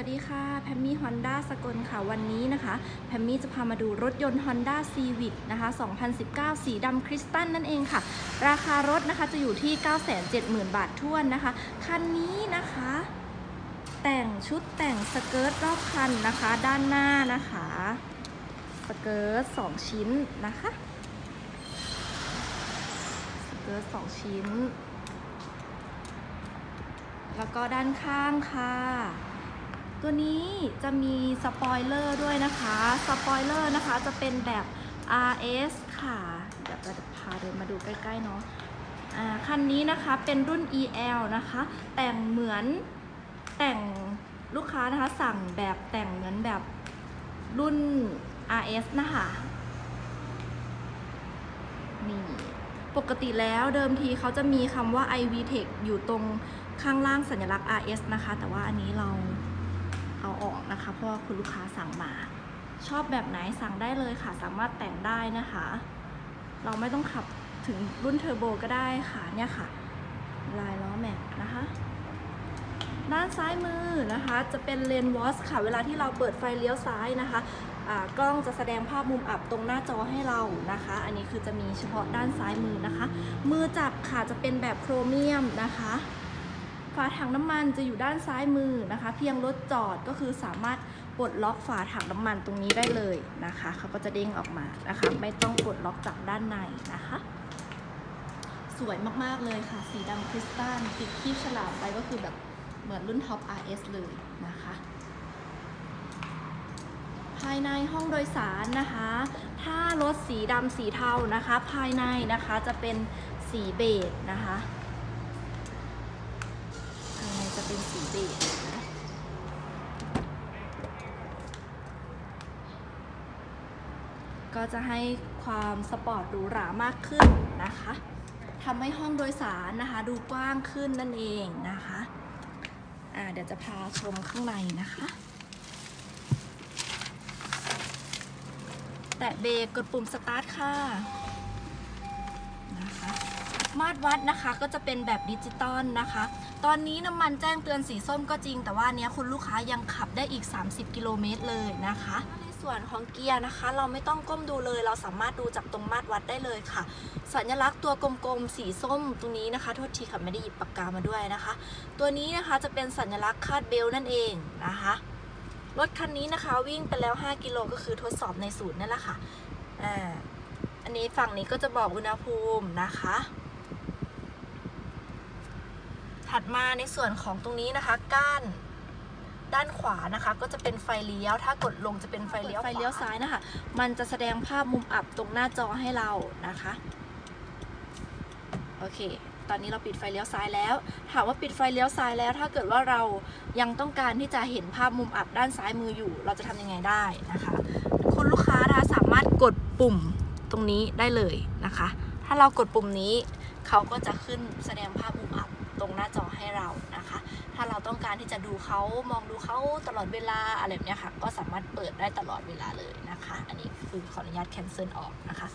สวัสดีค่ะ แพมมี่ฮอนด้าสกลค่ะ วันนี้นะคะ แพมมี่จะพามาดูรถยนต์ Honda Civic นะคะ 2019 สีดำคริสตัลนั่นเองค่ะ ราคารถนะคะจะอยู่ที่ 970,000 บาทท้วนนะคะ คันนี้นะคะ แต่งชุดแต่งสเกิร์ตรอบคันนะคะ ด้านหน้านะคะ สเกิร์ต 2 ชิ้นนะคะ สเกิร์ต 2 ชิ้น แล้วก็ด้านข้างค่ะ ตัวนี้จะมีสปอยเลอร์ด้วยนะคะ สปอยเลอร์นะคะจะเป็นแบบ RS ค่ะ เดี๋ยวเราจะพาเดินมาดูใกล้ๆเนาะอ่าคันนี้นะคะเป็นรุ่น EL นะคะ แต่งเหมือนแต่งลูกค้านะคะสั่งแบบแต่งเหมือนแบบรุ่น RS นะคะนี่ปกติแล้วเดิมทีเขาจะมีคำว่า iVTech อยู่ตรงข้างล่างสัญลักษณ์ RS นะคะ แต่ว่าอันนี้เรา เอาออกนะคะ เพราะว่าคุณลูกค้าสั่งมา ชอบแบบไหนสั่งได้เลยค่ะ สามารถแต่งได้นะคะ เราไม่ต้องขับถึงรุ่นเทอร์โบก็ได้ค่ะเนี่ยค่ะ ลายล้อแม็กนะคะ ด้านซ้ายมือนะคะ จะเป็นเลนวอสค่ะ เวลาที่เราเปิดไฟเลี้ยวซ้ายนะคะกล้องจะแสดงภาพมุมอับตรงหน้าจอให้เรานะคะ อันนี้คือจะมีเฉพาะด้านซ้ายมือนะคะ มือจับค่ะจะเป็นแบบโครเมียมนะคะ ฝาถังน้ำมันจะอยู่ด้านซ้ายมือนะคะ เพียงรถจอดก็คือสามารถปลดล็อกฝาถังน้ำมันตรงนี้ได้เลยนะคะเขาก็จะเด้งออกมานะคะ ไม่ต้องปลดล็อกจากด้านในนะคะ สวยมากๆเลยค่ะ สีดำคริสตัลติดคีบฉลามไปก็คือแบบเหมือนรุ่นท็อป RS เลยนะคะภายในห้องโดยสารนะคะ ถ้ารถสีดำสีเทานะคะ ภายในนะคะจะเป็นสีเบจนะคะ เป็นสีเบจนะก็จะให้ความสปอร์ตหรูหรามากขึ้นนะคะทำให้ห้องโดยสารนะคะ ดูกว้างขึ้นนั่นเองนะคะอ่าเดี๋ยวจะพาชมข้างในนะคะ แตะเบรกกดปุ่มสตาร์ทค่ะ มาตรวัดนะคะก็จะเป็นแบบดิจิตอลนะคะ ตอนนี้น้ำมันแจ้งเตือนสีส้มก็จริง แต่ว่านเนี้ยคุณลูกค้ายังขับได้อีก 30 กิโลเมตรเลยนะคะในส่วนของเกียร์นะคะ เราไม่ต้องก้มดูเลยเราสามารถดูจากตรงมาตรวัดได้เลยค่ะ สัญลักษณ์ตัวกลมๆสีส้มตรงนี้นะคะโทษทีค่ะไม่ได้หยิบปากกามาด้วยนะคะ ตัวนี้นะคะจะเป็นสัญลักษณ์คาดเบลนั่นเองนะคะรถคันนี้นะคะวิ่งไปแล้ว 5 กิโลก็คือทดสอบในศูนย์นั่นแหละค่ะอ่าอันนี้ฝั่งนี้ก็จะบอกอุณหภูมินะคะ ถัดมาในส่วนของตรงนี้นะคะ ก้านด้านขวานะคะก็จะเป็นไฟเลี้ยว ถ้ากดลงจะเป็นไฟเลี้ยวไฟเลี้ยวซ้ายนะคะ มันจะแสดงภาพมุมอับตรงหน้าจอให้เรานะคะ โอเค ตอนนี้เราปิดไฟเลี้ยวซ้ายแล้ว ถามว่าปิดไฟเลี้ยวซ้ายแล้ว ถ้าเกิดว่าเรายังต้องการที่จะเห็นภาพมุมอับด้านซ้ายมืออยู่ เราจะทำยังไงได้นะคะ คุณลูกค้านะคะสามารถกดปุ่มตรงนี้ได้เลยนะคะ ถ้าเรากดปุ่มนี้ เขาก็จะขึ้นแสดงภาพมุมอับ ตรงหน้าจอให้เรานะคะ ถ้าเราต้องการที่จะดูเขามองดูเขาตลอดเวลาอะไรแบบนี้ค่ะ ก็สามารถเปิดได้ตลอดเวลาเลยนะคะ อันนี้คือขออนุญาต cancel ออกนะคะ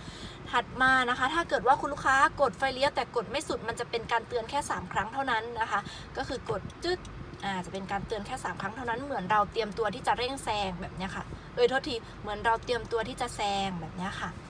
ถัดมานะคะ ถ้าเกิดว่าคุณลูกค้ากดไฟเลี้ยวแต่กดไม่สุดมันจะเป็นการเตือนแค่ 3 ครั้งเท่านั้นนะคะ ก็คือกดจึ๊ดอ่าจะเป็นการเตือนแค่ 3 ครั้งเท่านั้นเหมือนเราเตรียมตัวที่จะเร่งแซงแบบนี้ค่ะ เอ้ยโทษที เหมือนเราเตรียมตัวที่จะแซงแบบนี้ค่ะ